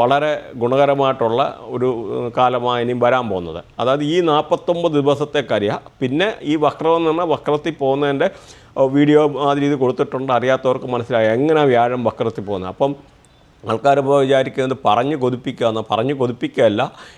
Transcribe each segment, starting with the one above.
വളരെ ഗുണകരമായിട്ടുള്ള ഒരു കാലമാണ് ഇനിയും വരാൻ പോകുന്നത്. അതായത് ഈ നാൽപ്പത്തൊമ്പത് ദിവസത്തെ കരിയ പിന്നെ ഈ വക്രം എന്ന് പറഞ്ഞാൽ വക്രത്തിൽ പോകുന്നതിന്റെ വീഡിയോ ആ രീതി കൊടുത്തിട്ടുണ്ട്. അറിയാത്തവർക്ക് മനസ്സിലായി എങ്ങനെ വ്യാഴം വക്രത്തിൽ പോകുന്നത്. അപ്പം ആൾക്കാർ ഇപ്പോൾ വിചാരിക്കുന്നത് പറഞ്ഞ് കൊതിപ്പിക്കുക പറഞ്ഞു കൊതിപ്പിക്കുകയല്ല.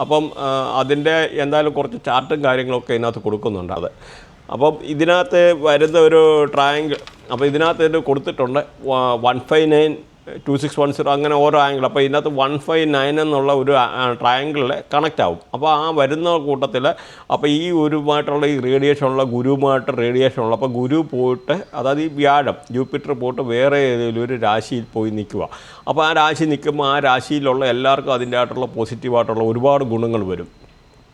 അപ്പം അതിന്റെ എന്തായാലും കുറച്ച് ചാർട്ടും കാര്യങ്ങളൊക്കെ ഇതിനകത്ത് കൊടുക്കുന്നുണ്ട് അത്. അപ്പം ഇതിനകത്ത് വരുന്ന ഒരു ട്രയാങ്കിൾ അപ്പോൾ ഇതിനകത്ത് ഇത് കൊടുത്തിട്ടുണ്ട് one five nine two six one zero അങ്ങനെ ഓരോ ആംഗിൾ അപ്പോൾ ഇതിനകത്ത് വൺ ഫൈവ് നയൻ എന്നുള്ള ഒരു ട്രയാങ്കിളിൽ കണക്റ്റ് ആവും. അപ്പോൾ ആ വരുന്ന കൂട്ടത്തിൽ അപ്പോൾ ഈ ഒരുമായിട്ടുള്ള ഈ റേഡിയേഷനുള്ള ഗുരുവുമായിട്ട് റേഡിയേഷൻ ഉള്ള അപ്പോൾ ഗുരു പോയിട്ട് അതായത് ഈ വ്യാഴം ജൂപ്പിറ്റർ പോയിട്ട് വേറെ ഏതെങ്കിലും ഒരു രാശിയിൽ പോയി നിൽക്കുക. അപ്പോൾ ആ രാശി നിൽക്കുമ്പോൾ ആ രാശിയിലുള്ള എല്ലാവർക്കും അതിന്റെ ആയിട്ടുള്ള പോസിറ്റീവായിട്ടുള്ള ഒരുപാട് ഗുണങ്ങൾ വരും.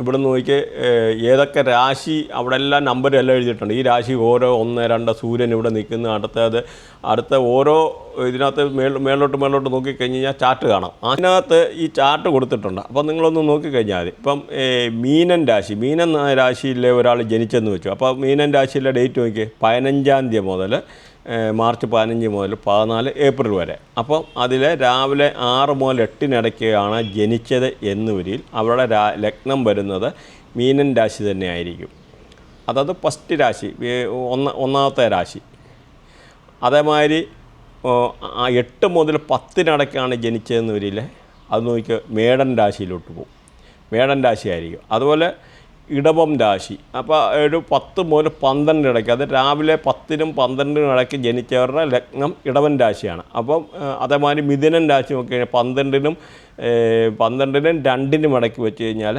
ഇവിടെ നോക്കി ഏതൊക്കെ രാശി അവിടെ എല്ലാം നമ്പർ എല്ലാം എഴുതിയിട്ടുണ്ട്. ഈ രാശി ഓരോ ഒന്ന് രണ്ട് സൂര്യൻ ഇവിടെ നിൽക്കുന്ന. അടുത്തത് അടുത്ത ഓരോ ഇതിനകത്ത് മേൾ മേലോട്ട് നോക്കിക്കഴിഞ്ഞ് കഴിഞ്ഞാൽ ചാർട്ട് കാണാം. അതിനകത്ത് ഈ ചാർട്ട് കൊടുത്തിട്ടുണ്ട്. അപ്പം നിങ്ങളൊന്ന് നോക്കിക്കഴിഞ്ഞാൽ മതി. ഇപ്പം മീനൻ രാശി. മീനൻ രാശിയിലെ ഒരാൾ ജനിച്ചെന്ന് വെച്ചു. അപ്പോൾ മീനൻ രാശിയിലെ ഡേറ്റ് നോക്കി പതിനഞ്ചാം തീയതി മുതൽ മാർച്ച് പതിനഞ്ച് മുതൽ പതിനാല് ഏപ്രിൽ വരെ. അപ്പം അതിൽ രാവിലെ ആറ് മുതൽ എട്ടിനിടയ്ക്കാണ് ജനിച്ചത് എന്ന് വരിയിൽ അവരുടെ ലഗ്നം വരുന്നത് മീനൻ രാശി തന്നെ ആയിരിക്കും. അതായത് ഫസ്റ്റ് രാശി ഒന്ന ഒന്നാമത്തെ രാശി. അതേമാതിരി എട്ട് മുതൽ പത്തിനിടയ്ക്കാണ് ജനിച്ചതെന്ന് വരില്ല അത് നോക്കി മേടൻ രാശിയിലോട്ട് പോകും. മേടൻ രാശിയായിരിക്കും അതുപോലെ ഇടവം രാശി. അപ്പോൾ ഒരു പത്ത് മുതൽ പന്ത്രണ്ട് ഇടയ്ക്ക് അത് രാവിലെ പത്തിനും പന്ത്രണ്ടിനും ഇടയ്ക്ക് ജനിച്ചവരുടെ ലഗ്നം ഇടവൻ രാശിയാണ്. അപ്പം അതേമാതിരി മിഥുനൻ രാശി നോക്കി കഴിഞ്ഞാൽ പന്ത്രണ്ടിനും പന്ത്രണ്ടിനും രണ്ടിനും ഇടയ്ക്ക് വെച്ച് കഴിഞ്ഞാൽ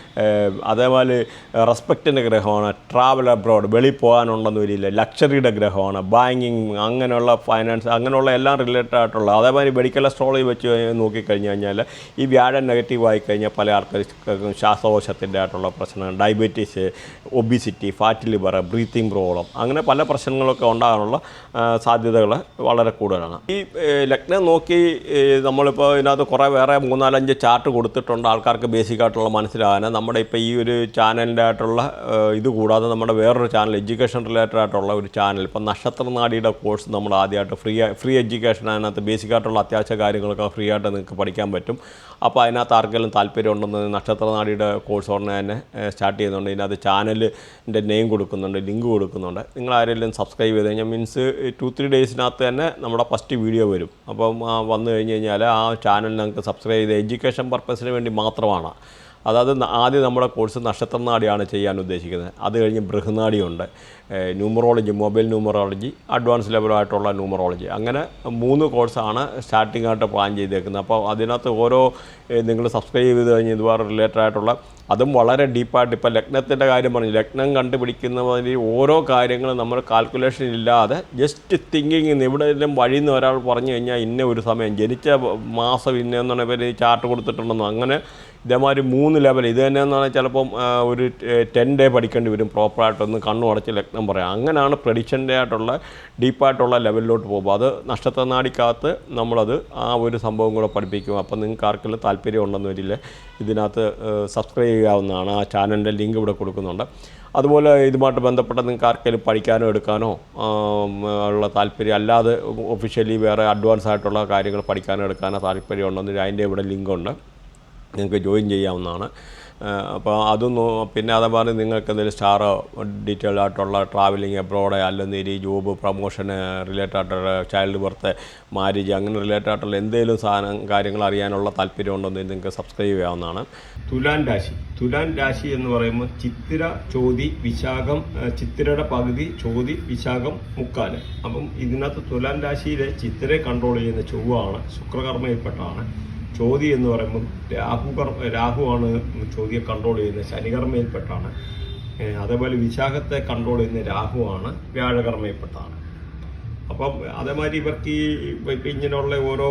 അതേപോലെ റെസ്പെക്റ്റിന്റെ ഗ്രഹമാണ് ട്രാവൽ അബ്രോഡ് വെളിയിൽ പോകാനുണ്ടെന്ന് വരില്ല ലക്ഷറിയുടെ ഗ്രഹമാണ് ബാങ്കിങ് അങ്ങനെയുള്ള ഫൈനാൻസ് അങ്ങനെയുള്ള എല്ലാം റിലേറ്റഡ് ആയിട്ടുള്ള അതേമാതിരി മെഡിക്കൽ അസ്ട്രോളജി വെച്ച് കഴിഞ്ഞ് നോക്കിക്കഴിഞ്ഞ് കഴിഞ്ഞാൽ ഈ വ്യാഴം നെഗറ്റീവ് ആയി കഴിഞ്ഞാൽ പല ആൾക്കാർക്കും ശ്വാസകോശത്തിന്റെ ആയിട്ടുള്ള പ്രശ്നങ്ങൾ diabetes obesity fat liver breathing problem അങ്ങനെ പല പ്രശ്നങ്ങളൊക്കെ ഉണ്ടാകാനുള്ള സാധ്യതകൾ വളരെ കൂടുതലാണ്. ഈ ലഗ്നം നോക്കി നമ്മളിപ്പോൾ ഇതിനകത്ത് കുറേ വേറെ മൂന്നാലഞ്ച് ചാർട്ട് കൊടുത്തിട്ടുണ്ട് ആൾക്കാർക്ക് ബേസിക്കായിട്ടുള്ള മനസ്സിലാകാൻ നമ്മുടെ ഇപ്പോൾ ഈ ഒരു ചാനലിന്റെ ആയിട്ടുള്ള ഇത് കൂടാതെ നമ്മുടെ വേറൊരു ചാനൽ എഡ്യൂക്കേഷൻ റിലേറ്റഡ് ആയിട്ടുള്ള ഒരു ചാനൽ ഇപ്പം നക്ഷത്രനാടിയുടെ കോഴ്സ് നമ്മൾ ആദ്യമായിട്ട് ഫ്രീ ഫ്രീ എഡ്യൂക്കേഷൻ അതിനകത്ത് ബേസിക് ആയിട്ടുള്ള അത്യാവശ്യ കാര്യങ്ങളൊക്കെ ഫ്രീ ആയിട്ട് നിങ്ങൾക്ക് പഠിക്കാൻ പറ്റും. അപ്പോൾ അതിനകത്ത് ആർക്കെങ്കിലും താല്പര്യം ഉണ്ടെന്ന് നക്ഷത്രനാടിയുടെ കോഴ്സ് ഉടനെ തന്നെ സ്റ്റാർട്ട് ചെയ്യുന്നുണ്ട്. ഇതിനകത്ത് ചാനലിന്റെ നെയിം കൊടുക്കുന്നുണ്ട് ലിങ്ക് കൊടുക്കുന്നുണ്ട്. നിങ്ങൾ ആരെങ്കിലും സബ്സ്ക്രൈബ് ചെയ്ത് കഴിഞ്ഞാൽ മീൻസ് ടു ത്രീ ഡേയ്സിനകത്ത് തന്നെ നമ്മുടെ ഫസ്റ്റ് വീഡിയോ വരും. അപ്പം വന്നു കഴിഞ്ഞ് കഴിഞ്ഞാൽ ആ ചാനൽ നിങ്ങൾക്ക് സബ്സ്ക്രൈബ് ചെയ്ത് എഡ്യൂക്കേഷൻ പർപ്പസിന് വേണ്ടി മാത്രമാണ്. അതായത് ആദ്യം നമ്മുടെ കോഴ്സ് നക്ഷത്രനാടിയാണ് ചെയ്യാൻ ഉദ്ദേശിക്കുന്നത്. അത് കഴിഞ്ഞ് ബൃഹനാടിയുണ്ട്. ന്യൂമറോളജി മൊബൈൽ ന്യൂമറോളജി അഡ്വാൻസ് ലെവലായിട്ടുള്ള ന്യൂമറോളജി. അങ്ങനെ മൂന്ന് കോഴ്സാണ് സ്റ്റാർട്ടിംഗ് ആയിട്ട് പ്ലാൻ ചെയ്തേക്കുന്നത്. അപ്പോൾ അതിനകത്ത് ഓരോ നിങ്ങൾ സബ്സ്ക്രൈബ് ചെയ്ത് കഴിഞ്ഞ് ഇതുപോലെ റിലേറ്റഡ് ആയിട്ടുള്ള അതും വളരെ ഡീപ്പായിട്ട് ഇപ്പോൾ ലഗ്നത്തിന്റെ കാര്യം പറഞ്ഞു. ലഗ്നം കണ്ടുപിടിക്കുന്നതിൽ ഓരോ കാര്യങ്ങളും നമ്മൾ കാൽക്കുലേഷൻ ഇല്ലാതെ ജസ്റ്റ് തിങ്കിങ് എവിടെയെങ്കിലും വഴിയിൽ നിന്ന് ഒരാൾ പറഞ്ഞു കഴിഞ്ഞാൽ ഇന്ന ഒരു സമയം ജനിച്ച മാസം ഇന്നെന്നാണ് ഇവർ ചാർട്ട് കൊടുത്തിട്ടുണ്ടെന്നോ അങ്ങനെ ഇതേമാതിരി മൂന്ന് ലെവൽ ഇത് തന്നെയെന്ന് പറഞ്ഞാൽ ചിലപ്പം ഒരു ടെൻ ഡേ പഠിക്കേണ്ടി വരും പ്രോപ്പറായിട്ടൊന്ന് കണ്ണു അടച്ച് ലഗ്നം പറയാം അങ്ങനെയാണ് പ്രഡിക്ഷന്റെ ആയിട്ടുള്ള ഡീപ്പായിട്ടുള്ള ലെവലിലോട്ട് പോകുമ്പോൾ അത് നക്ഷത്രനാടിക്കകത്ത് നമ്മളത് ആ ഒരു സംഭവം കൂടെ പഠിപ്പിക്കും. അപ്പം നിങ്ങൾക്ക് ആർക്കെങ്കിലും താല്പര്യം ഉണ്ടെന്ന് വരില്ല ഇതിനകത്ത് സബ്സ്ക്രൈബ് ചെയ്യാവുന്നതാണ്. ആ ചാനലിന്റെ ലിങ്ക് ഇവിടെ കൊടുക്കുന്നുണ്ട്. അതുപോലെ ഇതുമായിട്ട് ബന്ധപ്പെട്ട നിങ്ങൾക്ക് ആർക്കെങ്കിലും പഠിക്കാനോ എടുക്കാനോ ഉള്ള താല്പര്യം അല്ലാതെ ഒഫീഷ്യലി വേറെ അഡ്വാൻസ് ആയിട്ടുള്ള കാര്യങ്ങൾ പഠിക്കാനോ എടുക്കാനോ താല്പര്യം ഉണ്ടെന്ന് അതിന്റെ ഇവിടെ ലിങ്കുണ്ട് നിങ്ങൾക്ക് ജോയിൻ ചെയ്യാവുന്നതാണ്. അപ്പോൾ അതും നോ- പിന്നെ അതേപോലെ നിങ്ങൾക്ക് എന്തെങ്കിലും സ്റ്റാറോ ഡീറ്റെയിൽ ആയിട്ടുള്ള ട്രാവലിംഗ് എബ്രോഡ് അല്ലെങ്കിൽ ഈ ജോബ് പ്രൊമോഷന് റിലേറ്റഡ് ആയിട്ടുള്ള ചൈൽഡ് ബർത്ത് മാരേജ് അങ്ങനെ റിലേറ്റഡ് ആയിട്ടുള്ള എന്തെങ്കിലും സാധനം കാര്യങ്ങൾ അറിയാനുള്ള താല്പര്യം ഉണ്ടെന്ന് നിങ്ങൾക്ക് സബ്സ്ക്രൈബ് ചെയ്യാവുന്നതാണ്. തുലാൻ രാശി. തുലാൻ രാശി എന്ന് പറയുമ്പോൾ ചിത്തിര ചോതി വിശാഖം ചിത്തിരയുടെ പകുതി ചോതി വിശാഖം മുക്കാൽ അപ്പം ഇതിനകത്ത് തുലാൻ രാശിയിലെ ചിത്തിരെ കൺട്രോൾ ചെയ്യുന്ന ചൊവ്വാണ് ശുക്രകർമ്മയിൽപ്പെട്ടാണ് ചോതി എന്ന് പറയുമ്പം രാഹു കർ രാഹുവാണ് ചോതിയെ കൺട്രോൾ ചെയ്യുന്നത്. ശനികർമ്മയിൽപ്പെട്ടാണ്. അതേപോലെ വിശാഖത്തെ കൺട്രോൾ ചെയ്യുന്ന രാഹുവാണ് വ്യാഴകർമ്മയിൽപ്പെട്ടതാണ് അപ്പം അതേമാതിരി ഇവർക്ക് ഈ ഇങ്ങനെയുള്ള ഓരോ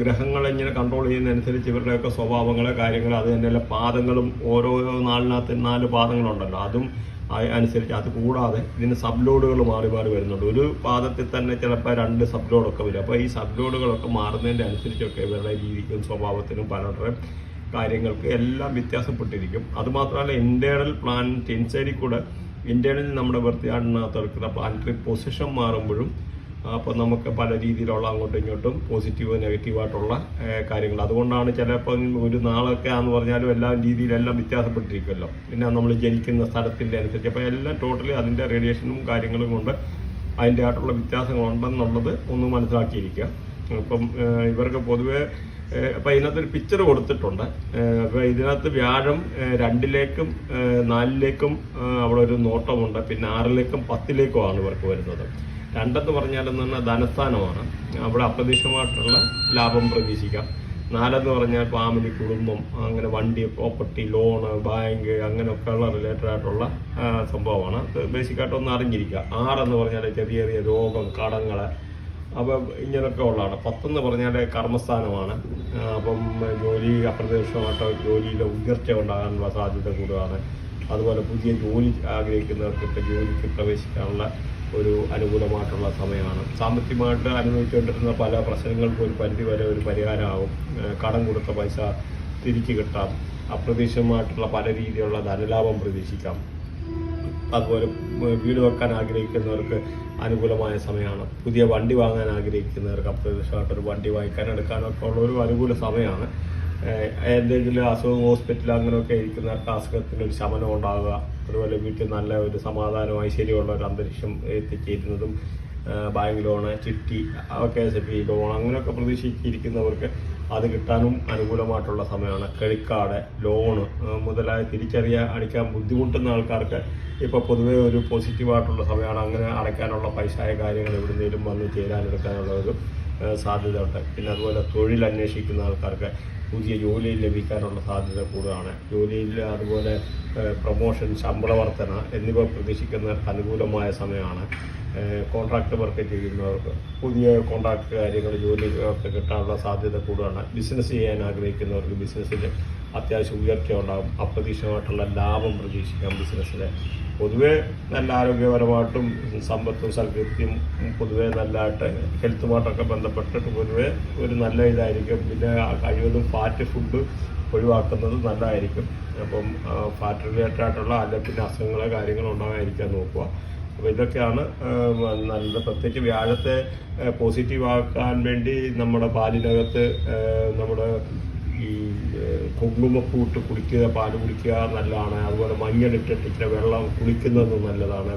ഗ്രഹങ്ങളെ ഇങ്ങനെ കൺട്രോൾ ചെയ്യുന്നതനുസരിച്ച് ഇവരുടെയൊക്കെ സ്വഭാവങ്ങൾ കാര്യങ്ങൾ അത് തന്നെയല്ല പാദങ്ങളും ഓരോ നാലിനകത്ത് നാല് പാദങ്ങളുണ്ടല്ലോ. അതും അനുസരിച്ച് അത് കൂടാതെ ഇതിന് സബ് ലോഡുകൾ മാറി മാറി വരുന്നുണ്ട്. ഒരു പാദത്തിൽ തന്നെ ചിലപ്പോൾ രണ്ട് സബ് ലോഡൊക്കെ വരും. അപ്പോൾ ഈ സബ് ലോഡുകളൊക്കെ മാറുന്നതിന്റെ അനുസരിച്ചൊക്കെ ഇവരുടെ രീതിക്കും സ്വഭാവത്തിനും പലരുടെയും കാര്യങ്ങൾക്ക് എല്ലാം വ്യത്യാസപ്പെട്ടിരിക്കും. അതുമാത്രമല്ല ഇന്റേണൽ പ്ലാൻ ഇൻസൈഡിൽ കൂടെ ഇന്റേണലിൽ നമ്മുടെ വൃത്തിയാടിനകത്ത് എടുക്കുന്ന പ്ലാനറ്ററി പൊസിഷൻ മാറുമ്പോഴും അപ്പോൾ നമുക്ക് പല രീതിയിലുള്ള അങ്ങോട്ടും ഇങ്ങോട്ടും പോസിറ്റീവ് നെഗറ്റീവായിട്ടുള്ള കാര്യങ്ങൾ. അതുകൊണ്ടാണ് ചിലപ്പോൾ ഒരു നാളൊക്കെ ആന്ന് പറഞ്ഞാലും എല്ലാ രീതിയിലെല്ലാം വ്യത്യാസപ്പെട്ടിരിക്കുമല്ലോ. പിന്നെ നമ്മൾ ജനിക്കുന്ന സ്ഥലത്തിന്റെ അനുസരിച്ച്. അപ്പോൾ എല്ലാം ടോട്ടലി അതിന്റെ റേഡിയേഷനും കാര്യങ്ങളും കൊണ്ട് അതിന്റെ ആയിട്ടുള്ള വ്യത്യാസങ്ങളുണ്ടെന്നുള്ളത് ഒന്ന് മനസ്സിലാക്കിയിരിക്കുക. അപ്പം ഇവർക്ക് പൊതുവേ അപ്പം അപ്പം ഇതിനകത്തൊരു പിക്ചർ കൊടുത്തിട്ടുണ്ട്. അപ്പം ഇതിനകത്ത് വ്യാഴം രണ്ടിലേക്കും നാലിലേക്കും അവിടെ ഒരു നോട്ടമുണ്ട്. പിന്നെ ആറിലേക്കും പത്തിലേക്കുമാണ് ഇവർക്ക് വരുന്നത്. രണ്ടെന്ന് പറഞ്ഞാൽ ധനസ്ഥാനമാണ്. അവിടെ അപ്രതീക്ഷിതമായിട്ടുള്ള ലാഭം പ്രതീക്ഷിക്കാം. നാലെന്ന് പറഞ്ഞാൽ ഫാമിലി കുടുംബം അങ്ങനെ വണ്ടി പ്രോപ്പർട്ടി ലോണ് ബാങ്ക് അങ്ങനെയൊക്കെയുള്ള റിലേറ്റഡ് ആയിട്ടുള്ള സംഭവമാണ്. ബേസിക്കായിട്ട് ഒന്ന് അറിഞ്ഞിരിക്കുക. ആറെന്ന് പറഞ്ഞാൽ ചെറിയ ചെറിയ രോഗം കടങ്ങൾ അപ്പം ഇങ്ങനെയൊക്കെ ഉള്ളതാണ്. പത്തെന്ന് പറഞ്ഞാൽ കർമ്മസ്ഥാനമാണ്. അപ്പം ജോലി അപ്രതീക്ഷിതമായിട്ട് ജോലിയിലെ ഉയർച്ച ഉണ്ടാകാനുള്ള സാധ്യത കൂടുതലാണ്. അതുപോലെ പുതിയ ജോലി ആഗ്രഹിക്കുന്നവർക്കൊക്കെ ജോലിക്ക് പ്രവേശിക്കാനുള്ള ഒരു അനുകൂലമായിട്ടുള്ള സമയമാണ്. സാമ്പത്തികമായിട്ട് അനുഭവിച്ചുകൊണ്ടിരുന്ന പല പ്രശ്നങ്ങൾക്കും ഒരു പരിധി വരെ ഒരു പരിഹാരമാകും. ആ, കടം കൊടുത്ത പൈസ തിരിച്ചു കിട്ടാം. അപ്രതീക്ഷിതമായിട്ടുള്ള പല രീതിയിലുള്ള ധനലാഭം പ്രതീക്ഷിക്കാം. അതുപോലെ വീട് വെക്കാൻ ആഗ്രഹിക്കുന്നവർക്ക് അനുകൂലമായ സമയമാണ്. പുതിയ വണ്ടി വാങ്ങാൻ ആഗ്രഹിക്കുന്നവർക്ക് അപ്രതീക്ഷിതമായിട്ട് ഒരു വണ്ടി വാങ്ങിക്കാൻ എടുക്കാനൊക്കെ ഉള്ള ഒരു അനുകൂല സമയമാണ്. എന്തെങ്കിലും അസുഖം ഹോസ്പിറ്റൽ അങ്ങനെയൊക്കെ ഇരിക്കുന്ന അസുഖത്തിന്റെ ഒരു ശമനം ഉണ്ടാവുക അതുപോലെ വീട്ടിൽ നല്ല ഒരു സമാധാനം ഐശ്വര്യമുള്ള ഒരു അന്തരീക്ഷം എത്തിച്ചേരുന്നതും ബാങ്ക് ലോണ് ചിട്ടി K S F E loan അങ്ങനെയൊക്കെ പ്രതീക്ഷിച്ചിരിക്കുന്നവർക്ക് അത് കിട്ടാനും അനുകൂലമായിട്ടുള്ള സമയമാണ്. ക്രെഡിറ്റ് ലോണ് മുതലായ തിരിച്ചറിയ അടിക്കാൻ ബുദ്ധിമുട്ടുന്ന ആൾക്കാർക്ക് ഇപ്പോൾ പൊതുവേ ഒരു പോസിറ്റീവായിട്ടുള്ള സമയമാണ്. അങ്ങനെ അടയ്ക്കാനുള്ള പൈസയായ കാര്യങ്ങൾ എവിടുന്നേലും വന്ന് ചേരാനെടുക്കാനുള്ള ഒരു സാധ്യത സാധ്യതയുണ്ട്. പിന്നെ അതുപോലെ തൊഴിൽ അന്വേഷിക്കുന്ന ആൾക്കാർക്ക് പുതിയ ജോലി ലഭിക്കാനുള്ള സാധ്യത കൂടുതലാണ്. ജോലിയിൽ അതുപോലെ പ്രൊമോഷൻ ശമ്പള വർധന എന്നിവ പ്രതീക്ഷിക്കുന്നവർക്ക് അനുകൂലമായ സമയമാണ്. കോൺട്രാക്ട് വർക്ക് ചെയ്യുന്നവർക്ക് പുതിയ കോൺട്രാക്ട് കാര്യങ്ങൾ ജോലി കിട്ടാനുള്ള സാധ്യത കൂടുതലാണ്. ബിസിനസ് ചെയ്യാൻ ആഗ്രഹിക്കുന്നവർക്ക് ബിസിനസ്സിൽ അത്യാവശ്യം ഉയർച്ച ഉണ്ടാകും. അപ്രതീക്ഷിതമായിട്ടുള്ള ലാഭം പ്രതീക്ഷിക്കാം ബിസിനസ്സിന്. പൊതുവേ നല്ല ആരോഗ്യപരമായിട്ടും സമ്പത്തും സൽകൃത്യം പൊതുവേ നല്ലതായിട്ട് ഹെൽത്തുമായിട്ടൊക്കെ ബന്ധപ്പെട്ടിട്ട് പൊതുവേ ഒരു നല്ല ഇതായിരിക്കും. പിന്നെ കഴിവതും ഫാറ്റ് ഫുഡ് ഒഴിവാക്കുന്നത് നല്ലതായിരിക്കും. അപ്പം ഫാറ്റ് റിലേറ്റഡ് ആയിട്ടുള്ള അല്ല പിന്നെ അസുഖങ്ങളോ കാര്യങ്ങളോ ഉണ്ടാകാതിരിക്കാൻ നോക്കുക. അപ്പോൾ ഇതൊക്കെയാണ് നല്ലത് പ്രത്യേകിച്ച് വ്യാഴത്തെ പോസിറ്റീവ് ആക്കാൻ വേണ്ടി നമ്മുടെ പാലിനകത്ത് നമ്മുടെ ഈ കുങ്കുമപ്പൂട്ട് കുടിക്കുക പാൽ കുടിക്കുക നല്ലതാണ്. അതുപോലെ മഞ്ഞളിട്ടിട്ട് ഇച്ചിരി വെള്ളം കുളിക്കുന്നത് നല്ലതാണ്.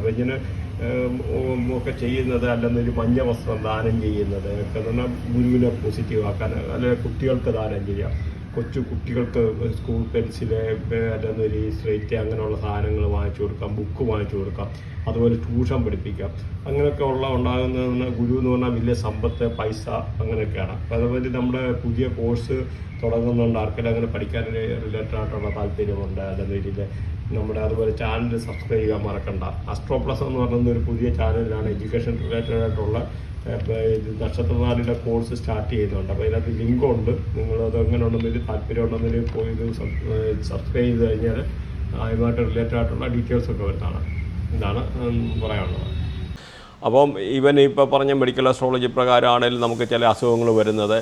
ഉം, ഒക്കെ ചെയ്യുന്നത് അല്ലെന്നൊരു മഞ്ഞ വസ്ത്രം ദാനം ചെയ്യുന്നത്. ഒക്കെ ഗുരുവിനെ പോസിറ്റീവ് ആക്കാൻ അല്ലെങ്കിൽ കുട്ടികൾക്ക് ദാനം ചെയ്യാം. കൊച്ചു കുട്ടികൾക്ക് സ്കൂൾ പെൻസിൽ അല്ലെന്നൊരു സ്ലേറ്റ് അങ്ങനെയുള്ള സാധനങ്ങൾ വാങ്ങിച്ചു കൊടുക്കാം ബുക്ക് വാങ്ങിച്ചു കൊടുക്കാം അതുപോലെ ട്യൂഷൻ പഠിപ്പിക്കാം. അങ്ങനെയൊക്കെ ഉള്ള ഉണ്ടാകുന്ന ഗുരു എന്ന് പറഞ്ഞാൽ വലിയ സമ്പത്ത് പൈസ അങ്ങനെയൊക്കെയാണ്. അപ്പോൾ അതുപോലെ നമ്മുടെ പുതിയ കോഴ്സ് തുടങ്ങുന്നുണ്ട്. ആർക്കെങ്കിലും അങ്ങനെ പഠിക്കാൻ റിലേറ്റഡ് ആയിട്ടുള്ള താല്പര്യമുണ്ട് അല്ലെന്ന രീതിയിൽ നമ്മുടെ അതുപോലെ ചാനൽ സബ്സ്ക്രൈബ് ചെയ്യാൻ മറക്കണ്ട. അസ്ട്രോ പ്ലസ് എന്ന് പറയുന്ന ഒരു പുതിയ ചാനലിലാണ് എഡ്യൂക്കേഷൻ റിലേറ്റഡ് ആയിട്ടുള്ള ഇത് കോഴ്സ് സ്റ്റാർട്ട് ചെയ്യുന്നുണ്ട് അപ്പോൾ അതിനകത്ത് ലിങ്ക് ഉണ്ട് നിങ്ങൾ അത് എങ്ങനെ ഉണ്ടെന്നൊരു താല്പര്യം ഉണ്ടെന്നൊരു പോയി സബ്സ്ക്രൈബ് ചെയ്ത് കഴിഞ്ഞാൽ അതുമായിട്ട് റിലേറ്റഡ് ആയിട്ടുള്ള ഡീറ്റെയിൽസ് ഒക്കെ വരുന്നതാണ് ഇതാണ് പറയാനുള്ളത്. അപ്പം ഇവൻ ഇപ്പോൾ പറഞ്ഞ മെഡിക്കൽ അസ്ട്രോളജി പ്രകാരമാണെങ്കിലും നമുക്ക് ചില അസുഖങ്ങൾ വരുന്നത്.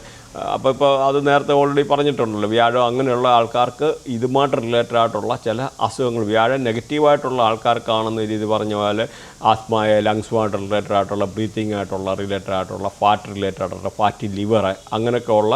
അപ്പോൾ ഇപ്പോൾ അത് നേരത്തെ ഓൾറെഡി പറഞ്ഞിട്ടുണ്ടല്ലോ വ്യാഴം അങ്ങനെയുള്ള ആൾക്കാർക്ക് ഇതുമായിട്ട് റിലേറ്റഡ് ആയിട്ടുള്ള ചില അസുഖങ്ങൾ വ്യാഴം നെഗറ്റീവായിട്ടുള്ള ആൾക്കാർക്കാണെന്ന് രീതി പറഞ്ഞ പോലെ ആത്മായ ലങ്സുമായിട്ട് റിലേറ്റഡ് ആയിട്ടുള്ള ബ്രീത്തിങ് ആയിട്ടുള്ള റിലേറ്റഡ് ആയിട്ടുള്ള ഫാറ്റ് റിലേറ്റഡ് ആയിട്ടുള്ള ഫാറ്റി ലിവർ അങ്ങനെയൊക്കെ ഉള്ള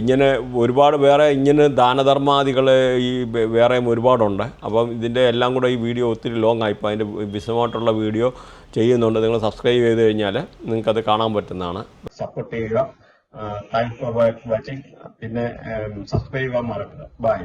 ഇങ്ങനെ ഒരുപാട് വേറെ ഇങ്ങനെ ദാനധർമാദികൾ ഈ വേറെയും ഒരുപാടുണ്ട്. അപ്പം ഇതിന്റെ എല്ലാം കൂടെ ഈ വീഡിയോ ഒത്തിരി ലോങ് ആയിപ്പോൾ അതിന്റെ വിശദമായിട്ടുള്ള വീഡിയോ ചെയ്യുന്നുണ്ട്. നിങ്ങൾ സബ്സ്ക്രൈബ് ചെയ്ത് കഴിഞ്ഞാൽ നിങ്ങൾക്കത് കാണാൻ പറ്റുന്നതാണ്. സപ്പോർട്ട് ചെയ്യുക. താങ്ക്സ് ഫോർ വാച്ചിങ് പിന്നെ സബ്സ്ക്രൈബ് ചെയ്യാൻ മറക്കുക ബൈ